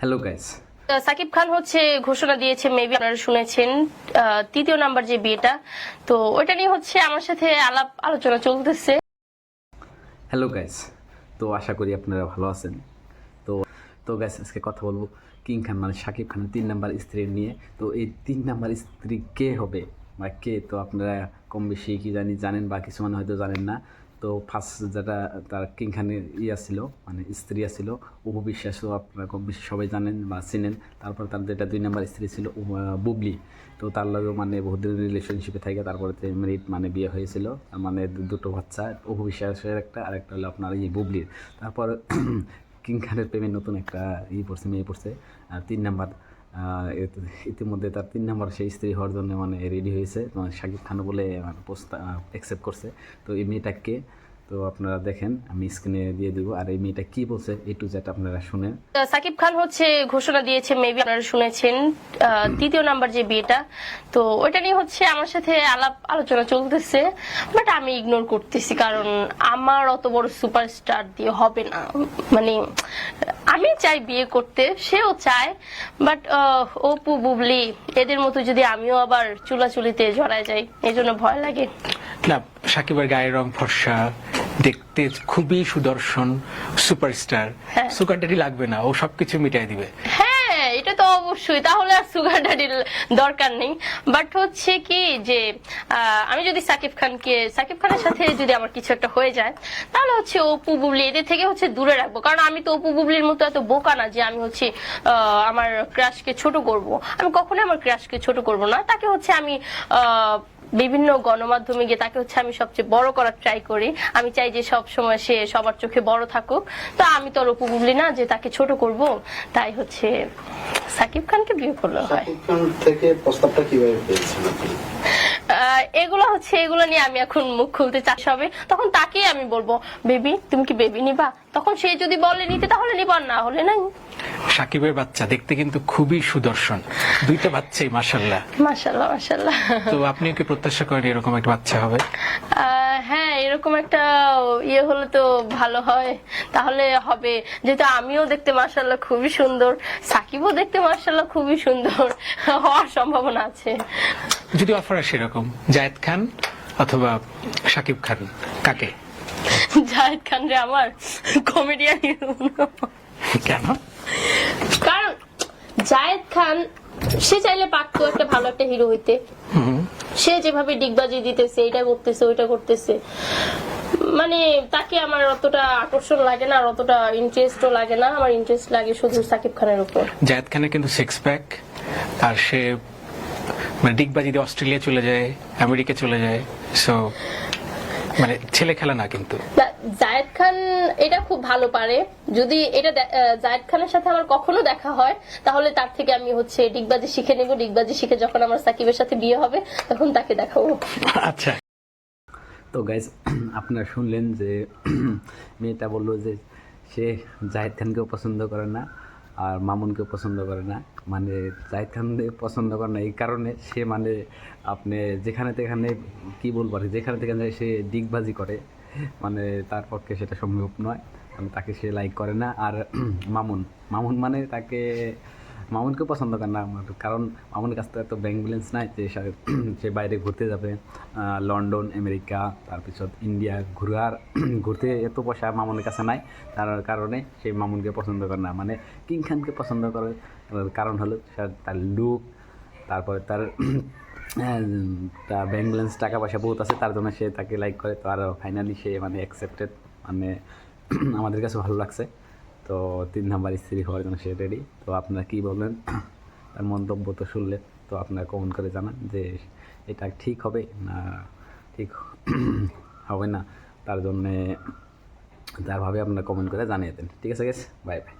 Hello guys Shakib Khan হচ্ছে ঘোষণা দিয়েছে মেবি আপনারা শুনেছেন। তৃতীয় নাম্বার যে বিয়েটা তো ওইটা নিয়ে হচ্ছে আমার সাথে আলাপ আলোচনা চলতেছে। হ্যালো গাইস তো আশা করি আপনারা ভালো আছেন। তো তো গাইস আজকে কথা বলব কিং খান মানে শাকিব খানের তিন নাম্বার স্ত্রী নিয়ে। তো এই তিন নাম্বার স্ত্রী কে হবে? বা কে? তো আপনারা কম বেশি কি জানি জানেন বা কিছু মানে হয়তো জানেন না। তো ফার্স্ট যেটা তার কিং খানের ইয়া ছিল মানে স্ত্রী ছিল উপবিশ্বাসও আপনারা বেশি সবাই জানেন বা চিনেন। তারপর তার যেটা দুই নাম্বার স্ত্রী ছিল বুবলি। তো তার লগে মানে বহুদিন রিলেশনশিপে থাকে, তারপরে মেরিট মানে বিয়ে হয়েছিল। মানে দুটো বাচ্চা উপবিশ্বাসের একটা, আর একটা হলো আপনার এই বুবলির। তারপর কিং খানের প্রেমে নতুন একটা ই পড়ছে, মেয়ে পড়ছে। আর তিন নাম্বার ইতিমধ্যে তার তিন নাম্বার সেই স্ত্রী হওয়ার জন্য মানে রেডি হয়েছে। মানে শাকিব খান বলে প্রস্তাব অ্যাকসেপ্ট করছে। তো এই মেয়েটাকে তো আপনারা দেখেন আমি স্ক্রিনে দিয়ে দেবো। আর এই মেয়েটা কী বলছে এই টু জেড আপনারা আহ, সাকিব খান হচ্ছে ঘোষণা দিয়েছে মেবি আপনারা শুনেছেন। তৃতীয় নাম্বার যে বিয়েটা তো ওইটা নিয়ে হচ্ছে আমার সাথে আলাপ আলোচনা চলতেছে বাট আমি ইগনোর করতেছি কারণ আমার অত বড় সুপারস্টার দিয়ে হবে না। মানে আমি চাই বিয়ে করতে সেও চায় বাট অপু বুবলি এদের মতো যদি আমিও আবার চুলাচুলিতে জড়ায় যাই এই জন্য ভয় লাগে। না সাকিবের গায়ের রং ফর্সা দেখতে খুবই সুদর্শন সুপারস্টার হ্যাঁ। সুগার ড্যাডি লাগবে না ও সবকিছু মিটাই দিবে। হ্যাঁ অবশ্যই, তাহলে আর সুগার ড্যাডির দরকার নেই। বাট হচ্ছে কি যে আমি যদি সাকিব খানকে, সাকিব খানের সাথে যদি আমার কিছু একটা হয়ে যায়, তাহলে হচ্ছে অপু বুবলি এদের থেকে হচ্ছে দূরে রাখব। কারণ আমি তো অপু বুবলির মতো এত বোকা না যে আমি হচ্ছে আমার ক্রাশকে ছোট করব। আমি কখনো আমার ক্রাশকে ছোট করব না। তাকে হচ্ছে আমি বিভিন্ন গণমাধ্যমে গিয়ে তাকে হচ্ছে আমি সবচেয়ে বড় করার ট্রাই করি। আমি চাই যে সব সময় সে সবার চোখে বড় থাকুক। তো আমি তো অপু বুবলি না যে তাকে ছোট করব। তাই হচ্ছে সাকিব খানকে বিয়ে করল হয়। থেকে প্রস্তাবটা কীভাবে পেয়েছেন এগুলো হচ্ছে এগুলো নিয়ে আমি এখন মুখ খুলতে চাষ হবে তখন তাকেই আমি বলব বেবি তুমি কি বেবি নিবা? তখন সে যদি বলে নিতে তাহলে নিবার না হলে নাই। সাকিবের বাচ্চা দেখতে কিন্তু খুবই সুদর্শন। দুইটা বাচ্চাই মাসাল্লাহ মাসাল্লাহ মাসাল্লাহ তো আপনি কি প্রত্যাশা করেন এরকম একটা বাচ্চা হবে? হ্যাঁ এরকম একটা ইয়ে হলে তো ভালো হয়। তাহলে হবে। যেহেতু আমিও দেখতে মার্শাল্লাহ খুবই সুন্দর সাকিবও দেখতে মার্শাল্লাহ খুবই সুন্দর হওয়ার সম্ভাবনা আছে। যদি অফার আসে এরকম জায়েদ খান অথবা সাকিব খান কাকে? জাহেদ খান রে আমার কমেডিয়ান কেন? কারণ জায়েদ খান সে চাইলে পারতো একটা ভালো একটা হিরো হইতে। সে যেভাবে ডিগবাজি দিতেছে এটা করতেছে ওইটা করতেছে। মানে তাকে আমার অতটা আকর্ষণ লাগে না আর অতটা ইন্টারেস্টও লাগে না। আমার ইন্টারেস্ট লাগে শুধু সাকিব খানের উপর। জায়েদ খানের কিন্তু সিক্স প্যাক আর সে মানে ডিগবাজি দিয়ে অস্ট্রেলিয়া চলে যায় আমেরিকা চলে যায় সো মানে ছেলে খেলা না কিন্তু। জায়েদ খান এটা খুব ভালো পারে। যদি এটা জায়েদ খানের সাথে আমার কখনো দেখা হয় তাহলে তার থেকে আমি হচ্ছে ডিগবাজি শিখে নেব। ডিগবাজি শিখে যখন আমার সাকিবের সাথে বিয়ে হবে তখন তাকে দেখাবো। আচ্ছা। তো গাইজ আপনারা শুনলেন যে মেয়েটা বলল যে সে জাহিদ খানকেও পছন্দ করে না। আর মামুনকে পছন্দ করে না। মানে জাহিদ খানকে পছন্দ করে না, এই কারণে সে মানে আপনি যেখানে তেখানে কি বলব আর যেখানে তেখানে সে ডিগবাজি করে। মানে তার পক্ষে সেটা সম্ভব নয়। মানে তাকে সে লাইক করে না। আর মামুন মামুন মানে তাকে মামুনকে পছন্দ করে না আমার কারণ মামুনের কাছ থেকে এত ব্যাংক ব্যালেন্স নাই, যে সে- বাইরে ঘুরতে যাবে লন্ডন, আমেরিকা, তারপিছত ইন্ডিয়া ঘুরার ঘুরতে এত পয়সা মামুনের কাছে নাই। তার কারণে সে মামুনকে পছন্দ করে না। মানে কিং খানকে পছন্দ করে কারণ হলো তার লুক তারপরে তার তার ব্যাংক ব্যালেন্স টাকা পয়সা বহুত আছে, তার জন্য সে তাকে লাইক করে। তো আর ফাইনালি সে মানে অ্যাকসেপ্টেড মানে আমাদের কাছে ভালো লাগছে। তো তিন নাম্বার স্ত্রী হওয়ার জন্য সে রেডি তো আপনারা কী বলবেন? তার মন্তব্য তো শুনলে তো আপনারা কমেন্ট করে জানান যে এটা ঠিক হবে না ঠিক হবে না। তার জন্যে তারভাবে আপনারা কমেন্ট করে জানিয়ে দেন। ঠিক আছে গেস বাই বাই